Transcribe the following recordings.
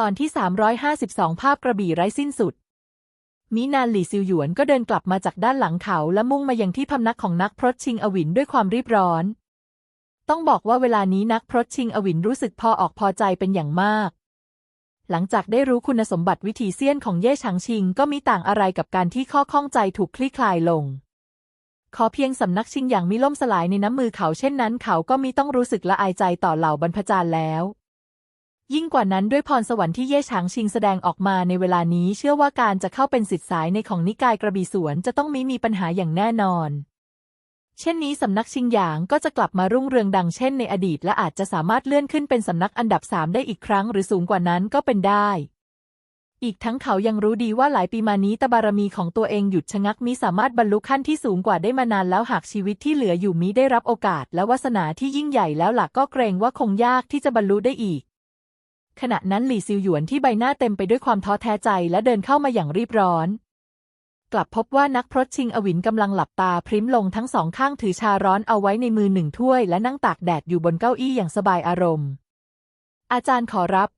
ตอนที่ 352 ภาพกระบี่ไร้สิ้นสุด มินานหลี่ซิวหยวนก็เดินกลับมาจากด้านหลังเขาและมุ่งมายังที่พำนักของนักพรตชิงอวินด้วยความรีบร้อน ต้องบอกว่าเวลานี้นักพรตชิงอวินรู้สึกพอออกพอใจเป็นอย่างมาก หลังจากได้รู้คุณสมบัติวิถีเซียนของเย่ฉางชิงก็มีต่างอะไรกับการที่ข้อข้องใจถูกคลี่คลายลง ขอเพียงสำนักชิงอย่างมิล่มสลายในน้ำมือเขาเช่นนั้น เขาก็มิต้องรู้สึกละอายใจต่อเหล่าบรรพจารแล้ว ยิ่งกว่านั้นด้วยพรสวรรค์ที่เย่ฉางชิงแสดงออกมาในเวลานี้เชื่อว่าการจะเข้าเป็นสิทธิสายในของนิกายกระบี่สวนจะต้องมีมีปัญหาอย่างแน่นอน เช่นนี้สำนักชิงหยางก็จะกลับมารุ่งเรืองดังเช่นในอดีตและอาจจะสามารถเลื่อนขึ้นเป็นสำนักอันดับสามได้อีกครั้งหรือสูงกว่านั้นก็เป็นได้ อีกทั้งเขายังรู้ดีว่าหลายปีมานี้ตบารมีของตัวเองหยุดชะงักมิสามารถบรรลุขั้นที่สูงกว่าได้มานานแล้วหากชีวิตที่เหลืออยู่มิได้รับโอกาส และวาสนาที่ยิ่งใหญ่แล้วหลักก็เกรงว่าคงยากที่จะบรรลุได้อีก ขณะนั้นหลี่ซิวหยวนที่ใบหน้าเต็มไปด้วยความท้อแท้ใจและเดินเข้ามาอย่างรีบร้อน กลับพบว่านักพรตชิงอวินกำลังหลับตาพริ้มลงทั้งสองข้างถือชาร้อนเอาไว้ในมือหนึ่งถ้วยและนั่งตากแดดอยู่บนเก้าอี้อย่างสบายอารมณ์ อาจารย์ขอรับ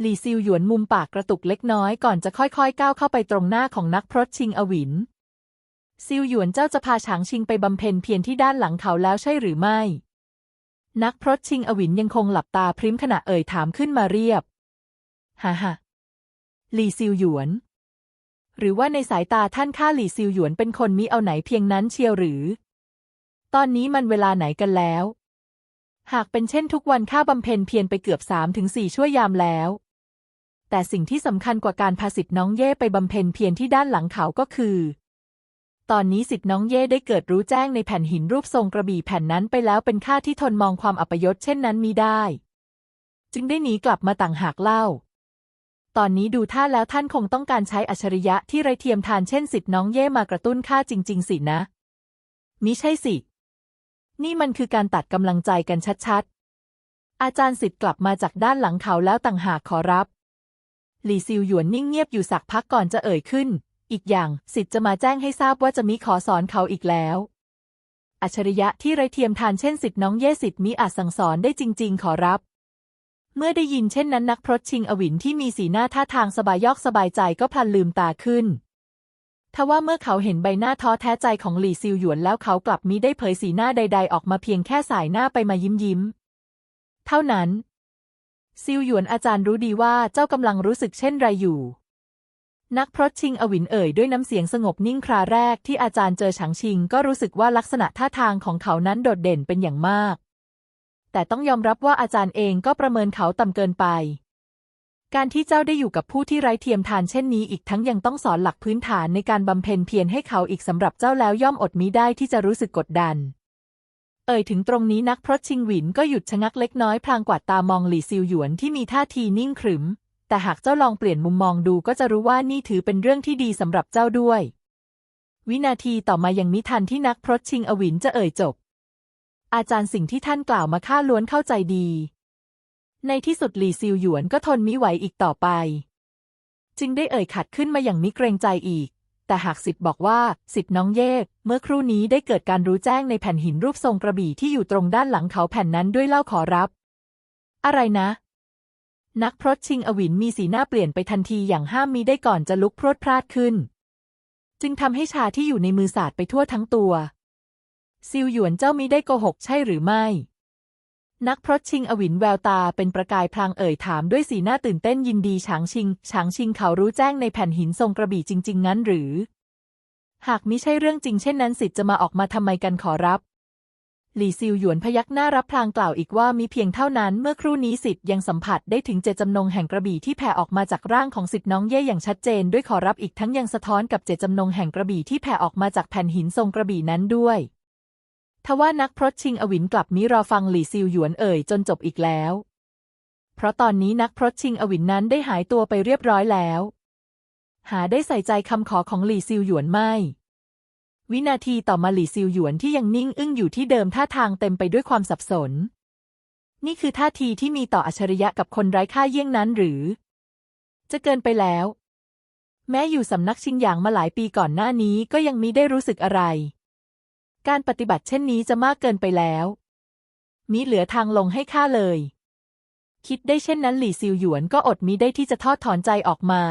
หลี่ซิวหยวนมุมปากกระตุกเล็กน้อยก่อนจะค่อยๆ ก้าวเข้าไปตรงหน้าของนักพรตชิงอวิน ซิวหยวนเจ้าจะพาฉางชิงไปบำเพ็ญเพียรที่ด้านหลังเขาแล้วใช่หรือไม่ นักพรตชิงอวินยังคงหลับตาพริ้มขณะเอ่ยถามขึ้นมาเรียบฮ่าฮ่าหลี่ซิวหยวน หรือว่าในสายตาท่านข้าหลี่ซิวหยวนเป็นคนมิเอาไหนเพียงนั้นเชียวหรือ ตอนนี้มันเวลาไหนกันแล้ว หากเป็นเช่นทุกวันข้าบำเพ็ญเพียรไปเกือบสามถึงสี่ชั่วยามแล้ว แต่สิ่งที่สำคัญกว่าการพาสิทธิ์น้องเย่ไปบำเพ็ญเพียรที่ด้านหลังเขาก็คือ ตอนนี้สิทธิ์น้องเย่ได้เกิดรู้แจ้งในแผ่นหินรูปทรงกระบี่แผ่นนั้นไปแล้วเป็นข้าที่ทนมองความอัปยศเช่นนั้นมีได้ จึงได้หนีกลับมาต่างหากเล่า ตอนนี้ดูท่าแล้วท่านคงต้องการใช้อัจฉริยะที่ไรเทียมทานเช่นสิทธิ์น้องเย่มากระตุ้นข้าจริง ๆ สินะ มิใช่สิ นี่มันคือการตัดกำลังใจกันชัดๆ อาจารย์สิทธิ์กลับมาจากด้านหลังเขาแล้วต่างหากขอรับ หลี่ซิวหยวนนิ่งเงียบอยู่สักพักก่อนจะเอ่ยขึ้น อีกอย่างสิทธิ์จะมาแจ้งให้ทราบว่าจะมิขอสอนเขาอีกแล้ว อัจฉริยะที่ไรเทียมทานเช่นสิทธิ์น้องเย่สิทธิ์มิอาจสั่งสอนได้จริง ๆ ขอรับ เมื่อได้ยินเช่นนั้นนักพรตชิงอวินที่มีสีหน้าท่าทางสบายยอกสบายใจก็พลันลืมตาขึ้นทว่าเมื่อเขาเห็นใบหน้าท้อแท้ใจของหลี่ซิวหยวนแล้วเขากลับมิได้เผยสีหน้าใด ๆ ออกมาเพียงแค่สายหน้าไปมายิ้มยิ้ม เท่านั้น ซิวหยวนอาจารย์รู้ดีว่าเจ้ากำลังรู้สึกเช่นไรอยู่ นักพรตชิงอวินเอ่ยด้วยน้ำเสียงสงบนิ่งคราแรกที่อาจารย์เจอฉางชิง ก็รู้สึกว่าลักษณะท่าทางของเขานั้นโดดเด่นเป็นอย่างมาก แต่ต้องยอมรับว่าอาจารย์เองก็ประเมินเขาต่ำเกินไป การที่เจ้าได้อยู่กับผู้ที่ไร้เทียมทานเช่นนี้อีกทั้งยังต้องสอนหลักพื้นฐานในการบำเพ็ญเพียรให้เขาอีกสำหรับเจ้าแล้วย่อมอดมิได้ที่จะรู้สึกกดดัน เอ่ยถึงตรงนี้นักพรตชิงหวินก็หยุดชะงักเล็กน้อยพลางกวาดตามองหลี่ซิวหยวนที่มีท่าทีนิ่งขรึม แต่หากเจ้าลองเปลี่ยนมุมมองดูก็จะรู้ว่านี่ถือเป็นเรื่องที่ดีสำหรับเจ้าด้วย วินาทีต่อมายังมิทันที่นักพรตชิงอวินจะเอ่ยจบ อาจารย์สิ่งที่ท่านกล่าวมาข้าล้วนเข้าใจดี ในที่สุดหลี่ซิวหยวนก็ทนมิไหวอีกต่อไป จึงได้เอ่ยขัดขึ้นมาอย่างมิเกรงใจอีก แต่หากสิทธิ์บอกว่าสิทธิ์น้องเย่เมื่อครู่นี้ได้เกิดการรู้แจ้งในแผ่นหินรูปทรงกระบี่ที่อยู่ตรงด้านหลังเขาแผ่นนั้นด้วยเล่าขอรับ อะไรนะ นักพรตชิงอวินมีสีหน้าเปลี่ยนไปทันทีอย่างห้ามมิได้ก่อนจะลุกพรวดพลาดขึ้น จึงทำให้ชาที่อยู่ในมือสาดไปทั่วทั้งตัว ซิวหยวนเจ้ามิได้โกหกใช่หรือไม่ นักพรตชิงอวินแววตาเป็นประกายพลางเอ่ยถามด้วยสีหน้าตื่นเต้นยินดีฉางชิงฉางชิงเขารู้แจ้งในแผ่นหินทรงกระบี่จริงๆนั้นหรือ หากมิใช่เรื่องจริงเช่นนั้นสิทธิ์จะมาออกมาทำไมกันขอรับ หลี่ซิวหยวนพยักหน้ารับพลางกล่าวอีกว่ามีเพียงเท่านั้นเมื่อครู่นี้สิทธิ์ยังสัมผัสได้ถึงเจตจำนงแห่งกระบี่ที่แผ่ออกมาจากร่างของสิทธิ์น้องเย่อย่างชัดเจน ด้วยขอรับอีกทั้งยังสะท้อนกับเจตจำนงแห่งกระบี่ที่แผ่ออกมาจากแผ่นหินทรงกระบี่นั้นด้วยทว่านักพรตชิงอวินกลับมิรอฟังหลี่ซิวหยวนเอ่ยจนจบอีกแล้ว เพราะตอนนี้นักพรตชิงอวินนั้นได้หายตัวไปเรียบร้อยแล้ว หาได้ใส่ใจคำขอของหลี่ซิวหยวนไม่ วินาทีต่อมาหลี่ซิวหยวนที่ยังนิ่งอึ้งอยู่ที่เดิมท่าทางเต็มไปด้วยความสับสน นี่คือท่าทีที่มีต่ออัจฉริยะกับคนไร้ค่าเยี่ยงนั้นหรือ จะเกินไปแล้ว แม้อยู่สำนักชิงหยางมาหลายปีก่อนหน้านี้ก็ยังมิได้รู้สึกอะไร การปฏิบัติเช่นนี้จะมากเกินไปแล้วมิเหลือทางลงให้ข้าเลย คิดได้เช่นนั้นหลี่ซิวหยวนก็อดมิได้ที่จะทอดถอนใจออกมา